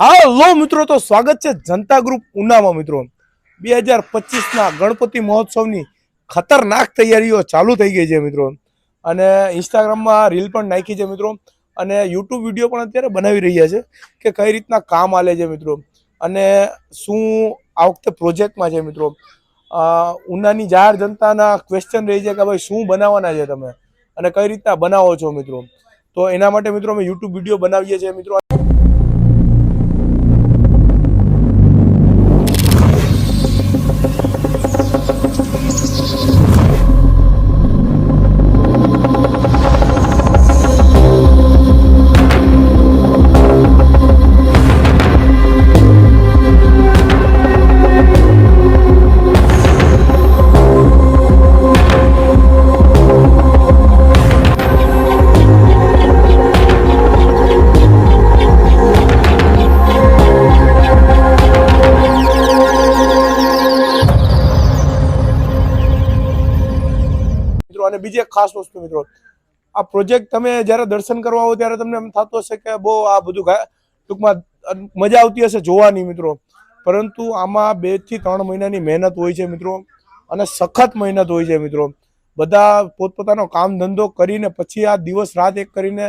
હાલો મિત્રો, તો સ્વાગત છે જનતા ગ્રુપ ઉનામાં મિત્રો. બે હજાર પચીસના ગણપતિ મહોત્સવની ખતરનાક તૈયારીઓ ચાલુ થઈ ગઈ છે મિત્રો. અને ઇન્સ્ટાગ્રામમાં રીલ પણ નાખી છે મિત્રો. અને યુટ્યુબ વીડિયો પણ અત્યારે બનાવી રહ્યા છે કે કઈ રીતના કામ આલે છે મિત્રો. અને શું આ વખતે પ્રોજેક્ટમાં છે મિત્રો. ઉનાની જાહેર જનતાના ક્વેશ્ચન રહી છે કે ભાઈ શું બનાવવાના છે તમે? અને કઈ રીતના બનાવો છો મિત્રો? તો એના માટે મિત્રો અમે યુટ્યુબ વીડિયો બનાવીએ છીએ મિત્રો. બીજી એક ખાસ વસ્તુ મિત્રો. આ પ્રોજેક્ટ તમે જ્યારે દર્શન કરવા આવો ત્યારે તમને એમ થતું હશે કે બહુ આ બધું ટૂંકમાં મજા આવતી હશે જોવાની મિત્રો. પરંતુ આમાં બેથી ત્રણ મહિનાની મહેનત હોય છે મિત્રો. અને સખત મહેનત હોય છે મિત્રો. બધા પોતપોતાનો કામ ધંધો કરીને પછી આ દિવસ રાત એક કરીને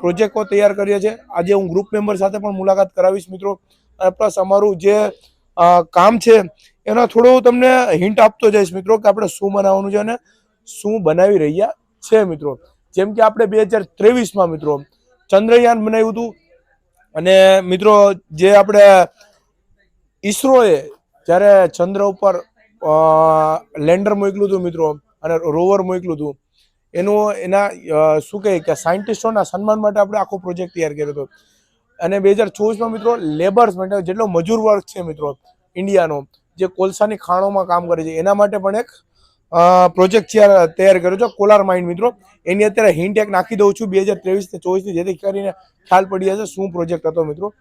પ્રોજેક્ટો તૈયાર કરીએ છીએ. આજે હું ગ્રુપ મેમ્બર સાથે પણ મુલાકાત કરાવીશ મિત્રો. અને પ્લસ અમારું જે કામ છે, એનો થોડું તમને હિન્ટ આપતો જઈશ મિત્રો કે આપણે શું બનાવવાનું છે અને શું બનાવી રહ્યા છે મિત્રો? જેમ કે આપણે બે હજાર ત્રેવીસમાં મિત્રો ચંદ્રયાન બનાવ્યું હતું. અને મિત્રો જે આપણે ઈસરોએ જ્યારે ચંદ્ર ઉપર લેન્ડર મોકલ્યું હતું મિત્રો અને રોવર મોકલ્યું હતું, એનું, એના શું કહે કે સાયન્ટિસ્ટોના સન્માન માટે આપણે આખો પ્રોજેક્ટ તૈયાર કર્યો હતો. અને બે હજાર ચોવીસમાં મિત્રો લેબર્સ માટે જેટલો મજૂર વર્ગ છે મિત્રો ઇન્ડિયાનો, જે કોલસાની ખાણોમાં કામ કરે છે, એના માટે પણ એક પ્રોજેક્ટ તૈયાર કર્યો છે કોલાર માઇન્ડ મિત્રો. એની અત્યારે હિન્ટ નાખી દઉં છું બે હજાર ત્રેવીસ ને ચોવીસની જેથી કરીને ખ્યાલ પડી જશે શું પ્રોજેક્ટ હતો મિત્રો.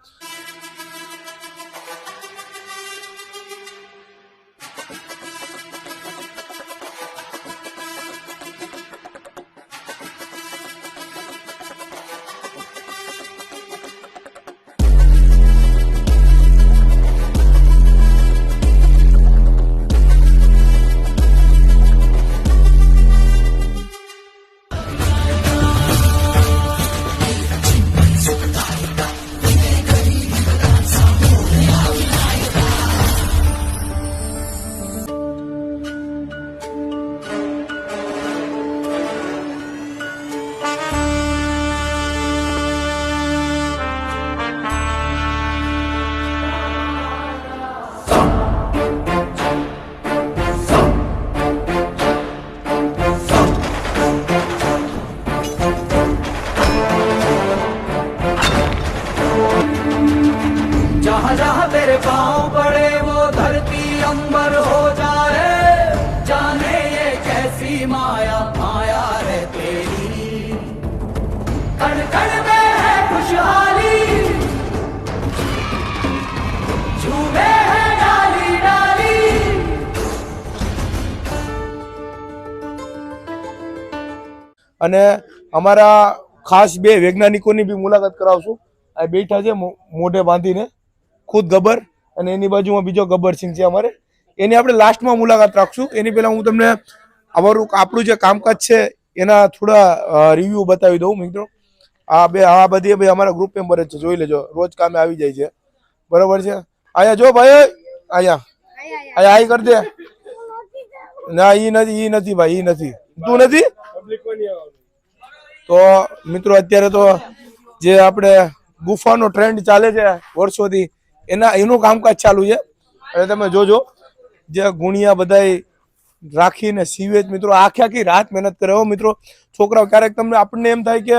અને અમારા ખાસ બે વૈજ્ઞાનિકોની બી મુલાકાત કરાવશું. આ બેઠા છે મોઢે બાંધીને, ખુદ ગબ્બર અને એની બાજુમાં બીજો ગબ્બરસિંહ છે અમારે. એની આપણે લાસ્ટમાં મુલાકાત રાખશું. એની પહેલાં હું તમને અમારું આપણું જે કામકાજ છે એના થોડા રિવ્યુ બતાવી દઉં, મિત્રો. આ બે, આ બધી ભાઈ અમારા ગ્રુપ મેમ્બર જ છે. જોઈ લેજો. રોજ કામે આવી જાય છે. બરોબર છે? અહીંયા જો ભાઈ અહીંયા અહીંયા આઈ કરી દે. ના, ઈ નથી ઈ નથી ભાઈ, ઈ નથી. તું નથી? તો મિત્રો, અત્યારે તો જે આપણે ગુફાનો ટ્રેન્ડ ચાલે છે વર્ષોથી, એના, એનું કામકાજ ચાલુ છે. અને તમે જોજો, જે ગુણિયા બધાય રાખીને સીવે જ મિત્રો, આખી આખી રાત મહેનત કરે. હો મિત્રો, છોકરાઓ, ક્યારેક તમને આપણને એમ થાય કે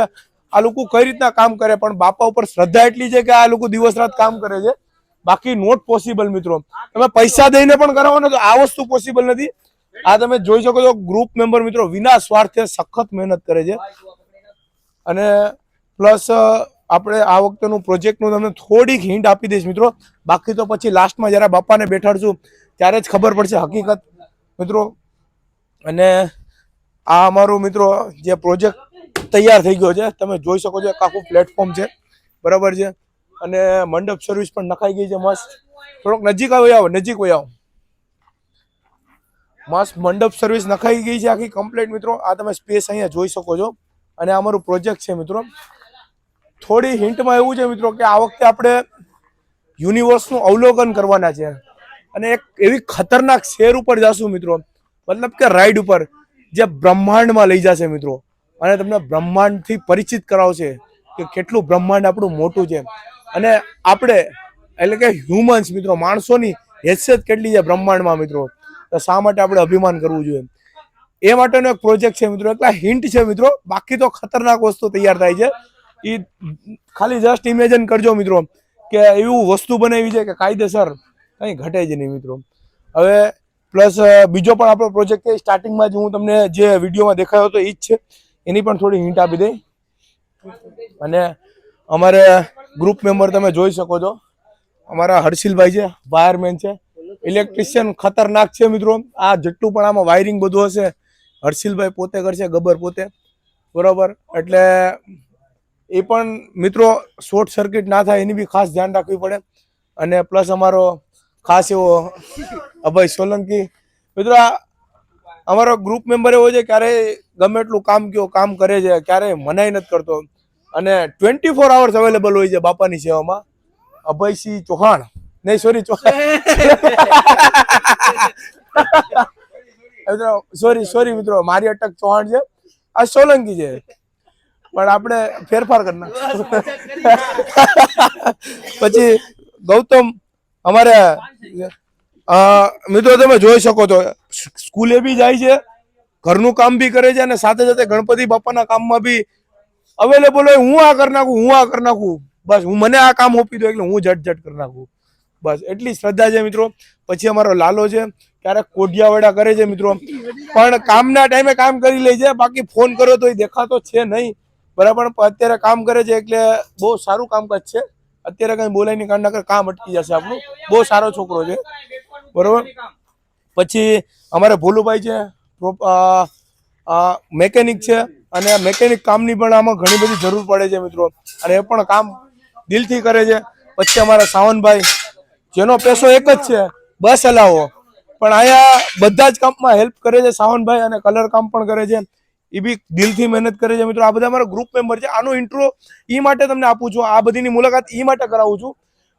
આ લોકો કઈ રીતના કામ કરે, પણ બાપા ઉપર શ્રદ્ધા એટલી છે કે આ લોકો દિવસ રાત કામ કરે છે. બાકી નોટ પોસિબલ મિત્રો. તમે પૈસા દઈને પણ કરાવો ને તો આ વસ્તુ પોસિબલ નથી. આ તમે જોઈ શકો છો ગ્રુપ મેમ્બર મિત્રો, વિના સ્વાર્થે સખત મહેનત કરે છે. અને પ્લસ આપણે આ વખતેનું પ્રોજેક્ટનું તમને થોડીક હિન્ટ આપી દઈશ મિત્રો. બાકી તો પછી લાસ્ટમાં જ્યારે બાપાને બેઠાડશું, ત્યારે જ ખબર પડશે હકીકત, મિત્રો. અને આ અમારું મિત્રો જે પ્રોજેક્ટ તૈયાર થઈ ગયો છે, તમે જોઈ શકો છો આખું પ્લેટફોર્મ છે. બરાબર છે? અને મંડપ સર્વિસ પણ નખાઈ ગઈ છે મસ્ત. થોડોક નજીક આવી, આવો, નજીક હોય આવો. મસ્ત મંડપ સર્વિસ નખાઈ ગઈ છે આખી કમ્પ્લીટ મિત્રો. આ તમે સ્પેસ અહીંયા જોઈ શકો છો. અને અમારું પ્રોજેક્ટ છે મિત્રો. થોડી હિન્ટમાં એવું છે મિત્રો કે આ વખતે આપણે યુનિવર્સનું અવલોકન કરવાના છે. અને એક એવી ખતરનાક શેર ઉપર જશું મિત્રો. મતલબ કે રાઈડ ઉપર, જે બ્રહ્માંડમાં લઈ જશે મિત્રો. અને તમને બ્રહ્માંડથી પરિચિત કરાવશે કે કેટલું બ્રહ્માંડ આપણું મોટું છે. અને આપણે, એટલે કે હ્યુમન્સ મિત્રો, માણસોની હેસિયત કેટલી છે બ્રહ્માંડમાં મિત્રો. તો શા માટે આપણે અભિમાન કરવું જોઈએ? એ માટેનો એક પ્રોજેક્ટ છે મિત્રો. એટલા હિન્ટ છે મિત્રો. બાકી તો ખતરનાક વસ્તુ તૈયાર થાય છે. એ ખાલી જસ્ટ ઇમેજિન કરજો મિત્રો કે એવું વસ્તુ બનાવી છે કે કાયદેસર કંઈ ઘટે જ નહીં મિત્રો. હવે પ્લસ બીજો પણ આપણો પ્રોજેક્ટ છે. સ્ટાર્ટિંગમાં જ હું તમને જે વિડીયોમાં દેખાયો હતો એ જ છે. એની પણ થોડી હિન્ટ આપી દઈ. અને અમારે ગ્રુપ મેમ્બર તમે જોઈ શકો છો. અમારા હર્ષિલભાઈ છે વાયરમેન છે. ઇલેક્ટ્રિશિયન ખતરનાક છે મિત્રો. આ જેટલું પણ આમાં વાયરિંગ બધું હશે હર્ષિલભાઈ પોતે કરશે, ગબ્બર પોતે. બરાબર? એટલે એ પણ મિત્રો શોર્ટ સર્કિટ ના થાય એની બી ખાસ ધ્યાન રાખવી પડે. અને પ્લસ અમારો ખાસ એવો અભય સોલંકી. મિત્રો અમારો ગ્રુપ મેમ્બર એવો છે, ક્યારેય ગમે એટલું કામ કયો, કામ કરે છે, ક્યારેય મનાઈ નથી કરતો. અને ટ્વેન્ટી ફોર અવર્સ અવેલેબલ હોય છે બાપાની સેવામાં. અભયસિંહ ચૌહાણ. નહીં સોરી ચૌહાણ. સોરી સોરી મિત્રો મારી અટક ચૌહાણ છે. આ સોલંકી છે. પણ આપણે ફેરફાર કરી નાખશું. પછી ગૌતમ અમારે મિત્રો તમે જોઈ શકો છો સ્કૂલે બી જાય છે ઘરનું કામ બી કરે છે અને સાથે સાથે ગણપતિ બાપાના કામમાં બી અવેલેબલ હોય હું આ કરી નાખું હું આ કરી નાખું. બસ હું મને આ કામ ઓપી દો એટલે હું ઝટ ઝટ કરી નાખું. બસ એટલી શ્રદ્ધા છે મિત્રો. પછી અમારો લાલો છે. ક્યારેક કોડિયાવાડા કરે છે મિત્રો પણ કામના ટાઈમે કામ કરી લે છે, બાકી ફોન કરો તો દેખાતો છે નહીં. બરાબર, પણ અત્યારે કામ કરે છે એટલે બહુ સારું કામકાજ છે. અત્યારે કઈ બોલાય નહીં, કારણ કામ અટકી જશે આપણું. બહુ સારો છોકરો છે. બરોબર? પછી અમારે ભોલુભાઈ છે મેકેનિક છે, અને મેકેનિક કામની પણ આમાં ઘણી બધી જરૂર પડે છે મિત્રો. અને એ પણ કામ દિલથી કરે છે. પછી અમારા સાવનભાઈ, જેનો પેસો એક જ છે. બસ હલાવો. પણ અહીંયા બધા જ કામમાં હેલ્પ કરે છે, સાવનભાઈ અને કલર કામ પણ કરે છે. એ બી દિલથી મહેનત કરે છે. મિત્રો, આ બધા મારા ગ્રુપ મેમ્બર છે. આનો ઇન્ટ્રો એ માટે તમને આપું છું. આ બધીની મુલાકાત એ માટે કરાવું છું.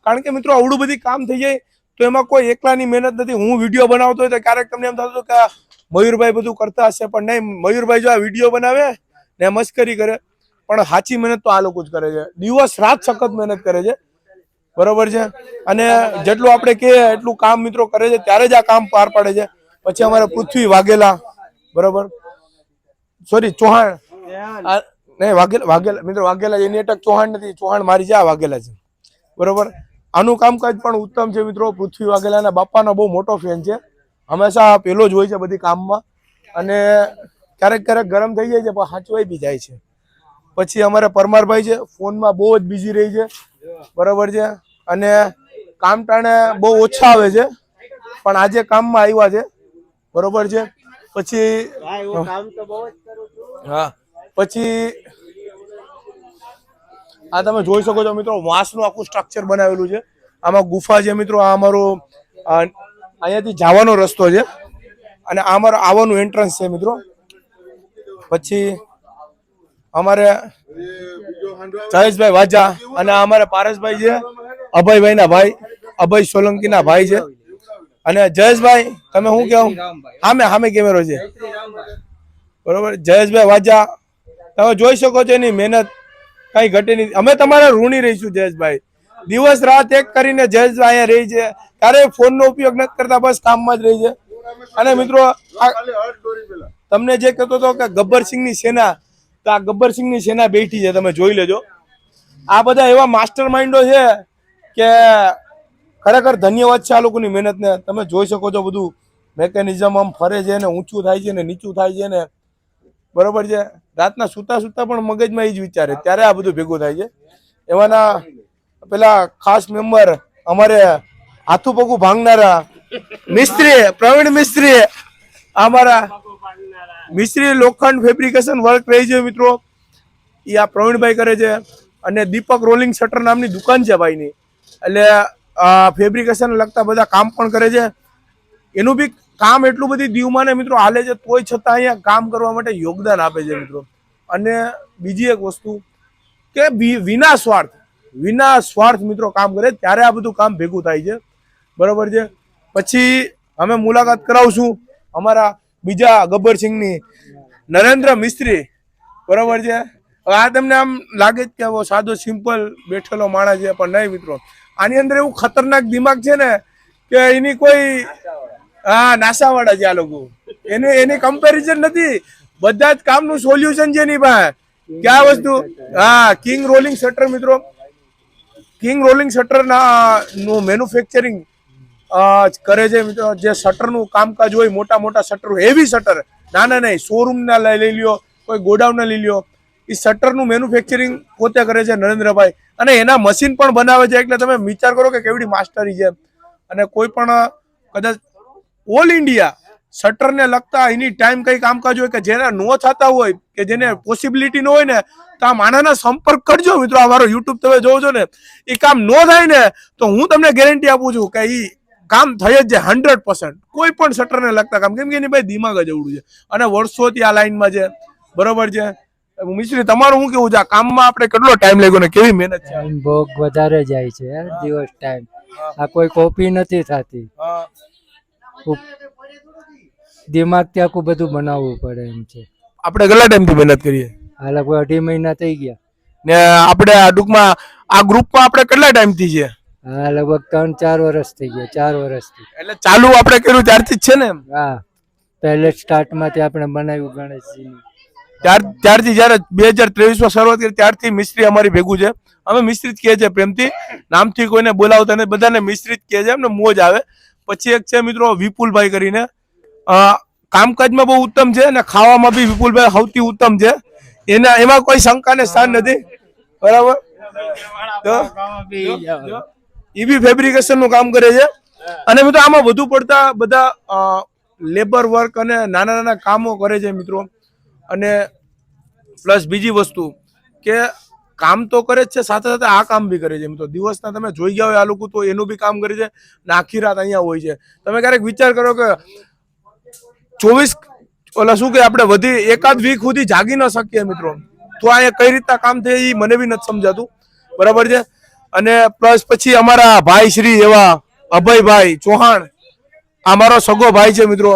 કારણ કે મિત્રો આવડું બધી કામ થઈ જાય તો એમાં કોઈ એકલાની મહેનત નથી. હું વીડિયો બનાવતો હોય તો ક્યારેક તમને એમ થતું કે મયુરભાઈ બધું કરતા હશે, પણ નહીં. મયુરભાઈ જો આ વીડિયો બનાવે ને મસ્કરી કરે, પણ સાચી મહેનત તો આ લોકો જ કરે છે. દિવસ રાત સખત મહેનત કરે છે. બરોબર છે? અને જેટલું આપણે કહીએ એટલું કામ મિત્રો કરે છે ત્યારે જ આ કામ પાર પાડે છે. પછી અમારે પૃથ્વી વાઘેલા બરોબર? સોરી ચૌહાણ. નહીં વાઘેલા વાઘેલા મિત્રો વાઘેલા એની અટક ચૌહાણ નથી ચૌહાણ મારી છે આ વાઘેલા છે. બરોબર? આનું કામકાજ પણ ઉત્તમ છે મિત્રો. પૃથ્વી વાઘેલાના બાપાનો બહુ મોટો ફેન છે. હંમેશા પેલો જ હોય છે બધી કામમાં. અને ક્યારેક ક્યારેક ગરમ થઈ જાય છે પણ સાચવાઈ બી જાય છે. પછી અમારે પરમારભાઈ છે ફોનમાં બહુ જ બિઝી રહી છે. બરોબર છે? અને કામ ટાણે બહુ ઓછા આવે છે. પણ આજે કામમાં આવ્યા છે. બરોબર છે? પછી હા પછી આ તમે જોઈ શકો છો મિત્રો વાંસનું આખું સ્ટ્રક્ચર બનાવેલું છે. આમાં ગુફા છે મિત્રો આ અમારો અહીંયાથી જવાનો રસ્તો છે. અને આ અમારો આવવાનું એન્ટ્રન્સ છે મિત્રો. પછી અમારે જયેશભાઈ વાજા અને અમારે પારસભાઈ છે. અભયભાઈના ભાઈ, અભય સોલંકીના ભાઈ છે. અને જયેશભાઈ, તમે શું કહો? સામે સામે કેમેરો છે. બરોબર? જયેશભાઈ વાજા, તમે જોઈ શકો છો એની મહેનત. કઈ ઘટે નહીં. અમે તમારા ઋણી રહીશું, જયેશભાઈ. દિવસ રાત એક કરીને જયેશભાઈ અહીંયા રહી છે. ક્યારેય ફોનનો ઉપયોગ નથી કરતા, બસ કામમાં જ રહી છે. અને મિત્રો તમને જે કહેતો હતો કે ગબ્બરસિંહની સેના, તો આ ગબ્બરસિંહની સેના બેઠી છે, તમે જોઈ લેજો. આ બધા એવા માસ્ટર માઇન્ડો છે. કે ખરેખર ધન્યવાદ છે આ લોકોની મહેનતને. તમે જોઈ શકો છો બધું. મેકેનિઝમ આમ ફરે છે ને, ઊંચું થાય છે ને, નીચું થાય છે ને. બરોબર છે? રાતના સૂતા સૂતા પણ મગજમાં એ જ વિચારે. ત્યારે આ બધું ભેગું થાય છે. એમાંના પેલા ખાસ મેમ્બર અમારે હાથું પગું ભાંગનારા મિસ્ત્રી, પ્રવીણ મિસ્ત્રી, અમારા મિસ્ત્રી લોખંડ ફેબ્રિકેશન વર્ક રહી છે મિત્રો. એ આ પ્રવીણભાઈ કરે છે. અને દીપક રોલિંગ શટર નામની દુકાન છે ભાઈની. એટલે ફેબ્રિકેશન લગતા બધા કામ પણ કરે છે. એનું બી કામ એટલું બધી દીવમાં ને મિત્રો હાલે છે, તોય છતાં અહીંયા કામ કરવા માટે યોગદાન આપે છે મિત્રો. અને બીજી એક વસ્તુ કે વિના સ્વાર્થ વિના સ્વાર્થ મિત્રો કામ કરે, ત્યારે આ બધું કામ ભેગું થાય છે. બરોબર છે? પછી અમે મુલાકાત કરાવશું અમારા બીજા ગબ્બરસિંહની નરેન્દ્ર મિસ્ત્રી. બરોબર છે? આ તમને આમ લાગે જ કે સાદો સિમ્પલ બેઠેલો માણસ છે, પણ નહીં મિત્રો. આની અંદર એવું ખતરનાક દિમાગ છે ને કે એની કોઈ હા, નાસાવાળા છે આ લોકો. એને, એની કમ્પેરિઝન નથી. બધા જ કામનું સોલ્યુશન છે એની પાસે. ક્યાં વસ્તુ હા કિંગ રોલિંગ શટર મિત્રો. કિંગ રોલિંગ શટર ના મેન્યુફેક્ચરિંગ કરે છે મિત્રો. જે શટરનું કામકાજ હોય મોટા મોટા શટર હેવી શટર નાના નહીં. શોરૂમ ના લઈ લ્યો, કોઈ ગોડાઉન ના લઈ લ્યો. એ શટરનું મેન્યુફેક્ચરિંગ પોતે કરે છે નરેન્દ્રભાઈ. અને એના મશીન પણ બનાવે છે, એટલે તમે વિચાર કરો કે કેવડી માસ્ટરી છે. અને કોઈ પણ, કદાચ ઓલ ઇન્ડિયા શટરને લગતા એની ટાઈમ કઈ કામકાજ હોય કે જેના નો થતા હોય, કે જેને પોસિબિલિટી ન હોય ને, તો આ માણસના સંપર્ક કરજો મિત્રો. અમારો યુટ્યુબ તમે જોવો છો ને, એ કામ ન થાય ને, તો હું તમને ગેરંટી આપું છું કે એ કામ થઈ જ જાય હંડ્રેડ પર્સન્ટ કોઈ પણ શટરને લગતા કામ, કેમ કે એની ભાઈ દિમાગ જ એવડું છે. અને વર્ષોથી આ લાઈનમાં છે. બરોબર છે? મિશ્રી તમારું શું કેવું છે? આ કામમાં આપણે કેટલો ટાઈમ લાગ્યો ને કેવી મહેનત છે? ભોગ વધારે જાય છે દિવસ ટાઈમ આ કોઈ કોપી નથી થતી. દિમાગથી આખું બધું બનાવવું પડે એમ છે. આપણે કેટલા ટાઈમથી મહેનત કરીએ? હા લગભગ અઢી મહિના થઈ ગયા. ને આપણે આ ટૂંકમાં આ ગ્રુપમાં આપણે કેટલા ટાઈમથી છે? હા લગભગ ત્રણ ચાર વર્ષ થઈ ગયા ચાર વર્ષથી એટલે ચાલુ આપણે કર્યું ત્યારથી જ છે ને હા. પહેલે સ્ટાર્ટમાંથી આપણે બનાવ્યું ગણેશજીની. ત્યાર ત્યારથી જ્યારે બે હજાર ત્રેવીસમાં શરૂઆત કરી, ત્યારથી મિસ્ત્રી અમારી ભેગું છે. અમે જ કહે છે પ્રેમથી, નામથી કોઈને બોલાવતા નથી, બધાને જ કહે છે એમને મોજ આવે. પછી એક છે મિત્રો વિપુલભાઈ કરીને. કામકાજમાં બહુ ઉત્તમ છે અને ખાવામાં બી વિપુલભાઈ સૌથી ઉત્તમ છે. એના એમાં કોઈ શંકાને સ્થાન નથી. બરાબર? તો એ બી ફેબ્રિકેશનનું કામ કરે છે. અને મિત્રો આમાં વધુ પડતા બધા લેબર વર્ક અને નાના નાના કામો કરે છે મિત્રો. અને પ્લસ બીજી વસ્તુ કે કામ તો કરે જ છે, સાથે સાથે આ કામ બી કરે છે. મિત્રો દિવસના તમે જોઈ ગયા હોય આ લોકો તો એનું બી કામ કરે છે ને આખી રાત અહીંયા હોય છે. તમે ક્યારેક વિચાર કરો કે ચોવીસ ઓલા શું કે આપણે વધી એકાદ વીક સુધી જાગી ન શકીએ મિત્રો. તો આ કઈ રીતના કામ થાય એ મને બી નથી સમજાતું. બરાબર છે? અને પ્લસ પછી અમારા ભાઈ શ્રી એવા અભયભાઈ ચૌહાણ, આ મારો સગો ભાઈ છે મિત્રો.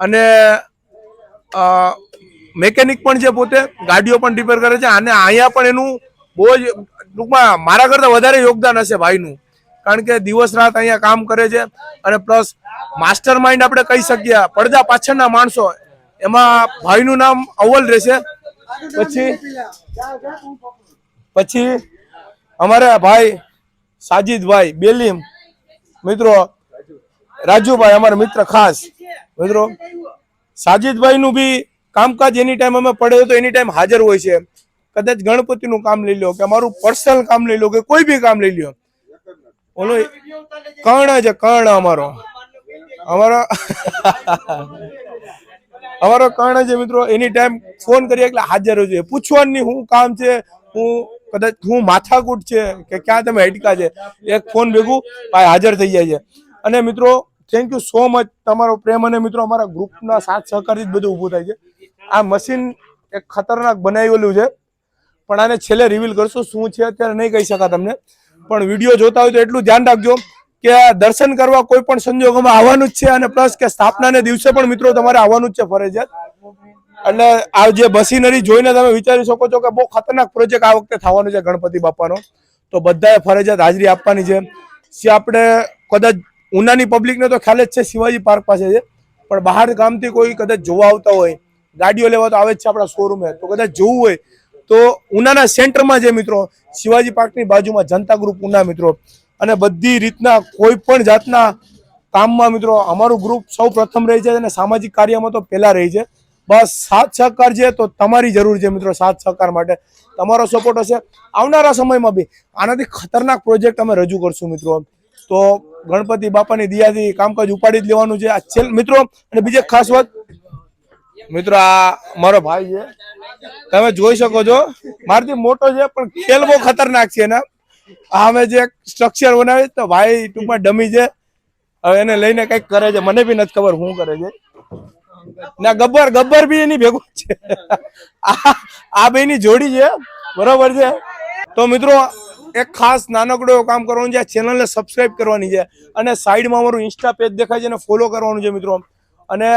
અને મેકેનિક પણ છે પોતે, ગાડીઓ પણ રિપેર કરે છે અને અહીંયા પણ એનું બહુ જ ટૂંકમાં મારા કરતાં વધારે યોગદાન હશે ભાઈનું. કારણ કે દિવસ રાત અહીંયા કામ કરે છે અને પ્લસ માસ્ટર માઇન્ડ આપણે કહી શકીએ, પડદા પાછળના માણસો, એમાં ભાઈનું નામ અવ્વલ રહેશે. પછી પછી અમારા ભાઈ સાજીદભાઈ બેલીમ, મિત્રો, રાજુભાઈ, અમારા મિત્ર ખાસ, મિત્રો, સાજીદભાઈનું બી કામકાજ એની ટાઈમ અમે પડે તો એની ટાઈમ હાજર હોય છે. કદાચ ગણપતિનું કામ લઈ લો કે અમારું પર્સનલ કામ લઈ લો કે કોઈ બી કામ લઈ લો ઓલો કર્ણ છે, કર્ણ અમારો. અમારો અમારો કર્ણ છે મિત્રો, એની ટાઈમ ફોન કરીએ એટલે હાજર હોય છે પૂછવાનું શું કામ છે? હું કદાચ હું માથાકૂટ છે કે ક્યાં તમે હેટકા છે? એક ફોન ભેગું ભાઈ હાજર થઈ જાય છે. અને મિત્રો થેન્ક યુ સો મચ તમારો પ્રેમ અને મિત્રો અમારા ગ્રુપના સાથ સહકારથી જ બધું ઊભું થાય છે. આ મશીન એક ખતરનાક બનાવેલું છે. પણ આને છેલ્લે રિવીલ કરશું શું છે અત્યારે નહીં કહી શકા તમને. પણ વીડિયો જોતા હોય તો એટલું ધ્યાન રાખજો કે દર્શન કરવા કોઈ પણ સંજોગોમાં આવવાનું જ છે અને પ્લસ કે સ્થાપનાને દિવસે પણ મિત્રો તમારે આવવાનું જ છે ફરજિયાત. એટલે આ જે મશીનરી જોઈને તમે વિચારી શકો છો કે બહુ ખતરનાક પ્રોજેક્ટ આ વખતે થવાનો છે ગણપતિ બાપાનો. તો બધાએ ફરજિયાત હાજરી આપવાની છે. જે આપણે કદાચ ઉનાની પબ્લિકને તો ખ્યાલ જ છે, શિવાજી પાર્ક પાસે છે. પણ બહાર ગામથી કોઈ કદાચ જોવા આવતા હોય ગાડીઓ લેવા તો આવે જ છે આપણા શોરૂમે તો કદાચ જોવું હોય તો ઉનાના સેન્ટરમાં જે મિત્રો, શિવાજી પાર્કની બાજુમાં જનતા ગ્રુપ ઉના મિત્રો, અને બધી રીતના કોઈ પણ જાતના કામમાં મિત્રો, અમારું ગ્રુપ સૌ પ્રથમ રહે છે અને સામાજિક કાર્યમાં તો પહેલાં રહી છે બસ સાથ સહકાર છે તો તમારી જરૂર છે મિત્રો સાથ સહકાર માટે. તમારો સપોર્ટ હશે. આવનારા સમયમાં બી આનાથી ખતરનાક પ્રોજેક્ટ અમે રજૂ કરશું મિત્રો. તો ગણપતિ બાપાની દિયાથી કામકાજ ઉપાડી જ લેવાનું છે. આ છેલ્લ મિત્રો, અને બીજી ખાસ વાત મિત્રો, આ મારો ભાઈ છે. તમે જોઈ શકો છો. મારાથી મોટો છે, પણ ખેલ બહુ ખતરનાક છે એના. અમે જે સ્ટ્રક્ચર બનાવી તો ભાઈ ટૂંકમાં ડમી છે. એને લઈને કંઈક કરે છે. મને બી નથી ખબર શું કરે છે. ના, ગબ્બર ગબ્બર બી એની ભેગું છે. આ આ બેની જોડી છે. બરોબર છે. તો મિત્રો, એક ખાસ નાનકડું કામ કરવાનું છે. ચેનલને સબસ્ક્રાઇબ કરવાની છે. અને સાઈડમાં અમારું ઇન્સ્ટા પેજ દેખાય છે, એને ફોલો કરવાનું છે મિત્રો. અને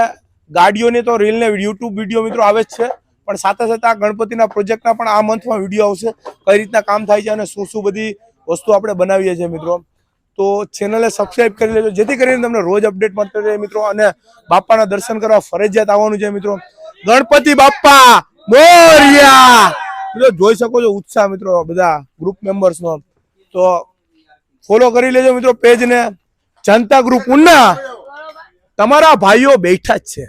ગાડીઓની તો રીલ ને યુટ્યુબ વીડિયો મિત્રો આવે જ છે. પણ સાથે સાથે આ ગણપતિના પ્રોજેક્ટના પણ આ મંથમાં વીડિયો આવશે. કઈ રીતના કામ થાય છે અને શું શું બધી વસ્તુ આપણે બનાવીએ છીએ મિત્રો. તો ચેનલને સબસ્ક્રાઈબ કરી લેજો. જેથી કરીને તમને રોજ અપડેટ મળતો રહે મિત્રો. અને બાપાના દર્શન કરવા ફરજિયાત આવવાનું છે મિત્રો. ગણપતિ બાપ્પા, મોરિયા! મિત્રો, જોઈ શકો છો ઉત્સાહ મિત્રો બધા ગ્રુપ મેમ્બર્સનો તો ફોલો કરી લેજો મિત્રો પેજને જનતા ગ્રુપ ઉન્ના! તમારા ભાઈઓ બેઠા જ છે.